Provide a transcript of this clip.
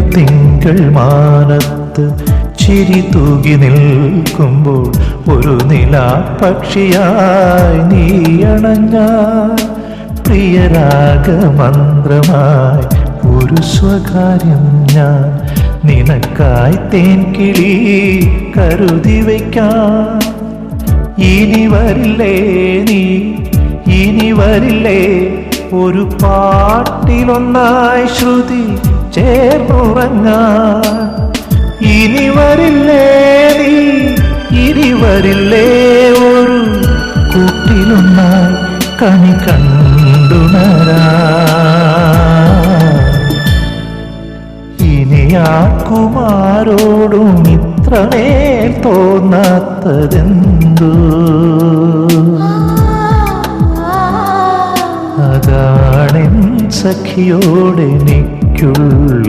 തിങ്കൾ മാനത്ത് ചിരി തൂകി നിൽക്കുമ്പോൾ ഒരു നില പക്ഷിയായി നീ അണഞ്ഞ പ്രിയരാഗമന്ത്രമായി ഒരു സ്വകാര്യം ഞാൻ നിനക്കായി തേൻ കിളി കരുതി വയ്ക്കാം. ഇനി വരില്ലേ നീ? ഇനി വരില്ലേ? ഒരു പാട്ടിലൊന്നായി ശ്രുതി ചേർന്നുറങ്ങാൻ ഇനി വരില്ലേ നീ? ഇനി വരില്ലേ ഒരു കൂട്ടിലൊന്ന കണി കണ്ടുണരാ ഇനി ആർക്കുമാരോടും ഇത്രമേൽ തോന്നാത്തതെന്തോ? അതാണെൻ സഖിയോടെനിക്കുള്ള